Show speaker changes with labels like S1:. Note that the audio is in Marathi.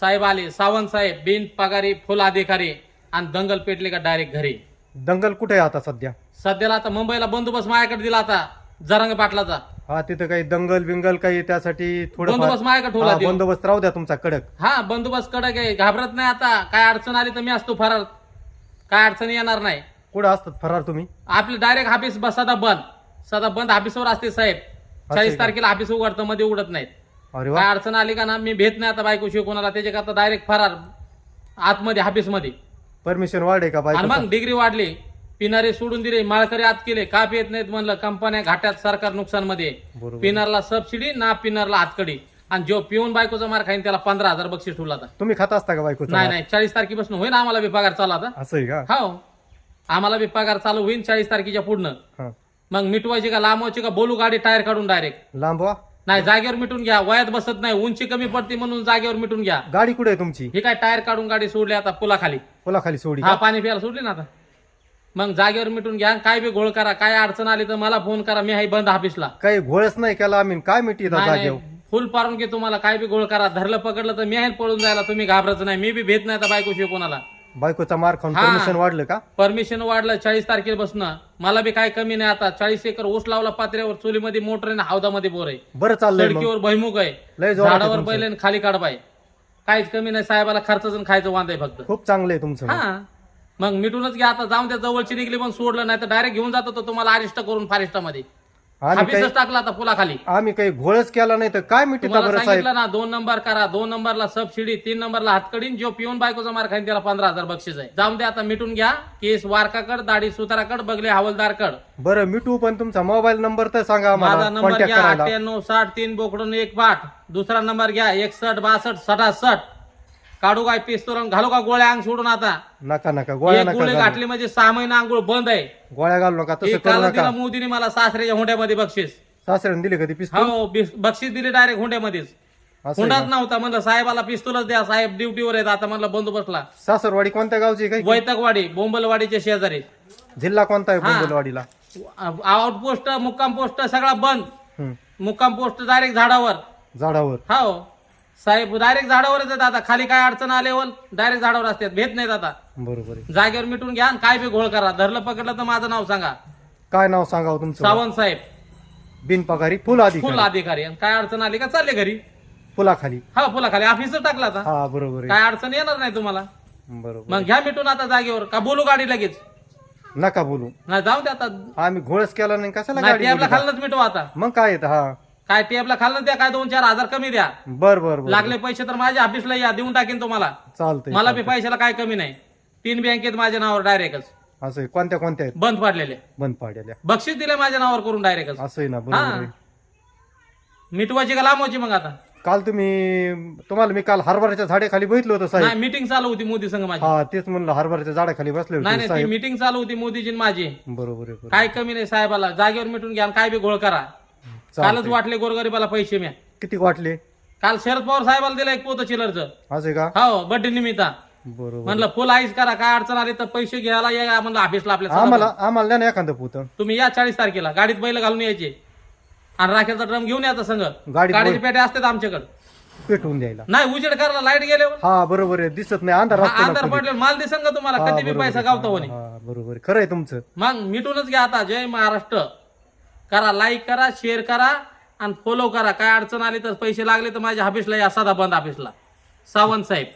S1: साहेब आले सावंत साहेब बिन पगारी फुल अधिकारी आणि दंगल पेटले का डायरेक्ट घरी.
S2: दंगल कुठे आहे आता सध्या?
S1: सध्याला आता मुंबईला बंदोबस्त माझ्याकडे दिला आता जरंग पाटलाचा
S2: हा तिथं काही दंगल बिंगल काही त्यासाठी थोडं
S1: बंदोबस्त माझ्याकडे ठेवला
S2: हा. बंदोबस्त राहू द्या तुमचा कडक.
S1: हा बंदोबस्त कडक आहे. घाबरत नाही आता. काय अडचण आली तर मी असतो फरार. काय अडचण येणार नाही.
S2: कुठं असतात फरार तुम्ही?
S1: आपले डायरेक्ट ऑफिस बस सदा बंद. सदा बंद ऑफिसवर असते साहेब. चाळीस? तारखेला ऑफिस उघडतं मध्ये उघडत नाहीत.
S2: अरे वा.
S1: काय अडचण आली का ना मी भेट नाही आता बायको शिव कोणाला त्याच्याकरता डायरेक्ट फरार आतमध्ये ऑफिसमध्ये
S2: परमिशन वाढे का
S1: आणि
S2: बाई
S1: मग डिग्री वाढली पिणारे सोडून दिले माळकरी आत केले का पित नाहीत म्हणलं कंपन्या घाट्यात सरकार नुकसानमध्ये
S2: बरोबर.
S1: पिनरला सबसिडी ना पिनरला हातकडी आणि जो पिऊन बायकोचा मार खाईन त्याला पंधरा हजार बक्षीस ठेवला आता.
S2: तुम्ही खात असता का बायको
S1: नाही नाही चाळीस तारखेपासून होईल आम्हाला बी पगार चालू आता.
S2: असं आहे का?
S1: हो. आम्हाला बी पगार चालू होईल चाळीस तारखेच्या
S2: हा.
S1: मग मिटवायची का लांबवायची का बोलू गाडी टायर काढून डायरेक्ट
S2: लांब वा
S1: नाही जागेवर मिटून घ्या. वयात बसत नाही. उंची कमी पडते म्हणून जागेवर मिटून घ्या.
S2: गाडी कुठे आहे तुमची?
S1: हे काय टायर काढून गाडी सोडली आता पुलाखाली.
S2: खाली सोडी
S1: हा पाणी प्यायला सोडली ना आता. मग जागेवर मिटून घ्या. काय बी घोळ करा. काय अडचण आली तर मला फोन करा. मी आहे बंद ऑफिसला
S2: काही घोळच नाही केला आम्ही. काय
S1: नाही,
S2: जागेवर?
S1: फुल पारून घे तुम्हाला. काय बी गोळ करा. धरलं पकडलं तर मी आहे पळून जायला. तुम्ही घाबरायचं नाही. मी बी भेट नाही आता बायको शिव कोणाला
S2: बायकोचा मार खाऊन
S1: हा.
S2: परमिशन वाढलं का?
S1: परमिशन वाढलं चाळीस तारखेपासून. मला बी काय कमी नाही आता. चाळीस एकर ऊस लावला पात्र्यावर चुलीमध्ये मोटर आहे हौदामध्ये बोर आहे.
S2: बरं चाललंय मग.
S1: सडकीवर भैमुख आहे.
S2: लय जोरात आहे
S1: झाडावर
S2: तुमचं.
S1: बैल आणि खाली काढबाय काहीच कमी नाही साहेबाला खर्चाचं आणि खायचं वांद आहे फक्त.
S2: खूप चांगलं आहे तुमचं मग.
S1: हा. मग मिटूनच घ्या आता. जाऊन त्या जवळची निघली पण सोडलं नाही तर डायरेक्ट घेऊन जातो तो तुम्हाला अरिष्ट करून फारिस्टामध्ये
S2: आम्ही काही
S1: टाकला आता पुलाखाली
S2: आम्ही काही घोळच केला नाही तर काय मिठी
S1: तुम्हाला
S2: बरं साहेब?
S1: सांगितलं ना दोन नंबर करा दोन नंबरला सबसिडी तीन नंबरला हातकडीन. जो पिऊन बायकोचा मार खाईन त्याला पंधरा हजार बक्षीस आहे. जाऊन द्या आता मिटून घ्या. केस वारकाकड दाढी सुताराकड बगले हवालदारकड.
S2: बरं मिठू पण तुमचा मोबाईल नंबर तर सांगा
S1: माझा
S2: आम्हाला
S1: नंबर
S2: कॉन्टॅक्ट
S1: घ्या
S2: करायला.
S1: अठ्ठ्याण्णव साठ तीन बोकडून एक पाठ. दुसरा नंबर घ्या एकसठ बासष्ट सटासष्ट काढू काय पिस्तूल आणि घालू का गोळ्या अंग सोडून आता?
S2: नका नका गोळ्या
S1: एक
S2: नका
S1: गोळी
S2: घालू.
S1: घातली म्हणजे सहा महिना आंघोळ बंद आहे.
S2: गोळ्या घालू नका तसं करू नका.
S1: मोदीने मला सासऱ्याच्या हुंड्यामध्ये बक्षीस.
S2: सासऱ्याने दिली कधी पिस्तूल
S1: हो बिस- बक्षीस दिले डायरेक्ट हुंड्यामध्येच.
S2: असं आहे
S1: हुंडाच
S2: का?
S1: नव्हता म्हणलं साहेबाला पिस्तूलच द्या साहेब ड्युटीवर आहेत आता म्हणलं बंदोबस्तला.
S2: सासरवाडी कोणत्या गावची काही?
S1: वैतकवाडी बोंबलवाडीच्या शेजारी.
S2: जिल्हा कोणता आहे
S1: हा.
S2: बोंबलवाडीला?
S1: आउटपोस्ट मुक्काम पोस्ट सगळा बंद. मुक्काम पोस्ट डायरेक्ट झाडावर.
S2: झाडावर.
S1: हो. साहेब डायरेक्ट झाडावरच आहेत आता. खाली काय अडचण आल्यावर डायरेक्ट झाडावर असतात. भेट नाहीत आता.
S2: बरोबर आहे.
S1: जागेवर मिटून घ्या आणि काय बी घोळ करा. धरलं पकडलं तर माझं नाव सांगा.
S2: काय नाव सांगावं तुमचं?
S1: सावंत साहेब.
S2: बिनपगारी फुल
S1: फुल
S2: अधिकारी.
S1: आणि काय अडचण आली का? चालले घरी.
S2: फुलाखाली.
S1: हा फुला खाली ऑफिसच टाकला आता.
S2: हा बरोबर आहे.
S1: काय अडचण येणार नाही तुम्हाला?
S2: बरोबर
S1: मग घ्या मिटून आता जागेवर. का बोलू गाडी लगेच?
S2: नका बोलू.
S1: नाही जाऊ दे आता.
S2: आम्ही घोळच केला नाही. कशाला
S1: नाही
S2: गाडी
S1: टेबला
S2: बोलू?
S1: खालनच मिटवा आता.
S2: मग काय येतं? हा.
S1: काय टेबला खालनं द्या काय दोन चार हजार कमी द्या.
S2: बर बर बर.
S1: लागले पैसे तर माझ्या ऑफिसला या देऊन टाकेन तुम्हाला.
S2: चालतंय
S1: मला बी पैशाला काय कमी नाही. तीन बँकेत माझ्या नावावर डायरेक्टच
S2: असं आहे. कोणत्या कोणत्या आहेत?
S1: बंद पाडलेले.
S2: बंद पाडलेल्या.
S1: बक्षीस दिले माझ्या नावावर करून डायरेक्टच
S2: असं आहे ना बरोबर आहे.
S1: मिटवायची का लांबवायची मग आता?
S2: काल तुम्ही तुम्हाला मी काल हरभऱ्याच्या झाडाखाली बघितलं होतं साहेब.
S1: नाही मीटिंग चालू होती मोदी संघ माझी.
S2: हा तेच म्हणलं हरभऱ्याच्या झाडाखाली बसले
S1: नाही
S2: होते
S1: नाही ती
S2: साहेब.
S1: मीटिंग चालू होती मोदीजी आणि माझी.
S2: बरोबर आहे बरोबर
S1: काय कमी नाही साहेबाला जागेवर मिटून घ्या आणि काय बी घोळ करा. कालच. वाटले गोरगरीबाला पैसे म्या.
S2: किती वाटले?
S1: काल शरद पवार साहेबाला दिलं एक पोत चिलरचं.
S2: असं का?
S1: हो बड्डे निमित्ता
S2: बरोबर.
S1: म्हणलं फुल आईस करा काय अडचण आली तर पैसे घ्यायला या म्हणलं ऑफिसला आपल्या
S2: आम्हाला आम्हाला द्या ना एखादं पुत.
S1: तुम्ही या चाळीस तारखेला गाडीत बैल घालून यायचे. आणि राखेचा ड्रम घेऊन यायचा संघ
S2: गाडीत
S1: गाडीचे पेटे असतात आमच्याकडे.
S2: पेटवून द्यायला.
S1: नाही उजेड करायला लाइट गेल्यावर.
S2: हा बरोबर आहे. दिसत नाही अंधार असतो ना
S1: अंधार
S2: कधी.
S1: पडले माल दिसन का तुम्हाला?
S2: हा,
S1: कधी बी
S2: बरोबर
S1: पैसा
S2: आहे.
S1: गावतो म्हणे.
S2: हा, बरोबर आहे. खरं आहे तुमचं.
S1: मग मिटूनच घ्या आता. जय महाराष्ट्र. करा लाईक करा शेअर करा आणि फॉलो करा. काय अडचण आली तर पैसे लागले तर माझ्या ऑफिसला या साधा बंद ऑफिसला सावंत साहेब.